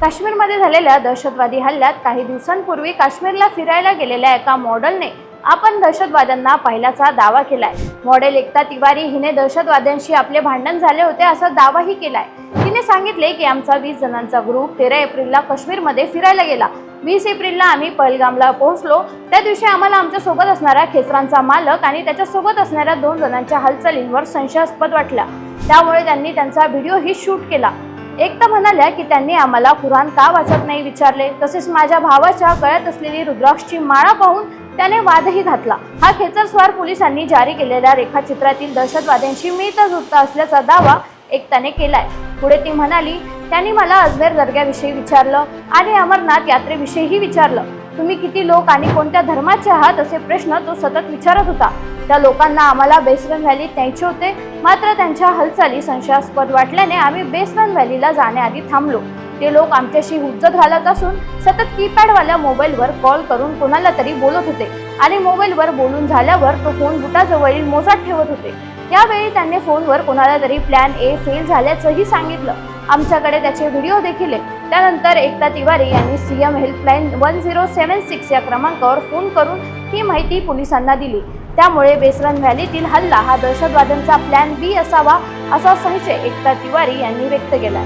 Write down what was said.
काश्मीरमध्ये झालेल्या दहशतवादी हल्ल्यात काही दिवसांपूर्वी काश्मीरला फिरायला गेलेल्या एका मॉडेलने आपण दहशतवाद्यांना पाहिल्याचा दावा केलाय. मॉडेल एकता तिवारी हिने दहशतवाद्यांशी आपले भांडण झाले होते असा दावाही केलाय. तिने सांगितले की आमचा वीस जणांचा ग्रुप तेरा एप्रिलला काश्मीरमध्ये फिरायला गेला. वीस एप्रिलला आम्ही पहलगामला पोहोचलो. त्या दिवशी आम्हाला आमच्यासोबत असणाऱ्या खेचरांचा मालक आणि त्याच्यासोबत असणाऱ्या दोन जणांच्या हालचालींवर संशयास्पद वाटल्या त्यामुळे त्यांनी त्यांचा व्हिडिओही शूट केला. एकता म्हणाल्या की त्यांनी आम्हाला कुराण का वाचत नाही विचारले? तसेच माझ्या भावाच्या गळ्यात असलेली रुद्राक्षची माळा पाहून त्याने वादही घातला. हा खेचरस्वार पोलिसांनी जारी केलेल्या रेखाचित्रातील दहशतवाद्यांशी मी मिळत असल्याचा दावा एकताने केलाय. पुढे ती म्हणाली त्यांनी मला अजमेर दर्ग्याविषयी विचारलं आणि अमरनाथ यात्रेविषयीही विचारलं. तुम्ही किती लोक आणि कोणत्या धर्माचे आहात असे प्रश्न तो सतत विचारत होता. त्या लोकांना आम्हाला बेसरन व्हॅलीत न्यायचे होते. मात्र त्यांच्या हालचाली संशयास्पद वाटल्याने आम्ही बेसरन व्हॅलीला जाण्याआधी थांबलो. ते लोक आमच्याशी हुज्जत घालत असून सतत कीपॅडवाल्या मोबाईलवर कॉल करून कोणाला तरी बोलत होते. आणि मोबाईलवर बोलून झाल्यावर तो फोन बुटाजवळील मोजात ठेवत होते. यावेळी त्यांनी फोनवर कोणाला तरी प्लॅन ए फेल झाल्याचंही सांगितलं. आमच्याकडे त्याचे व्हिडिओ देखील आहे त्यानंतर एकता तिवारी यांनी C M helpline one zero seven six या क्रमांकावर फोन करून ही माहिती पोलिसांना दिली. त्यामुळे बेसरन व्हॅलीतील हल्ला हा दहशतवाद्यांचा प्लॅन बी असावा असा संशय एकता तिवारी यांनी व्यक्त केला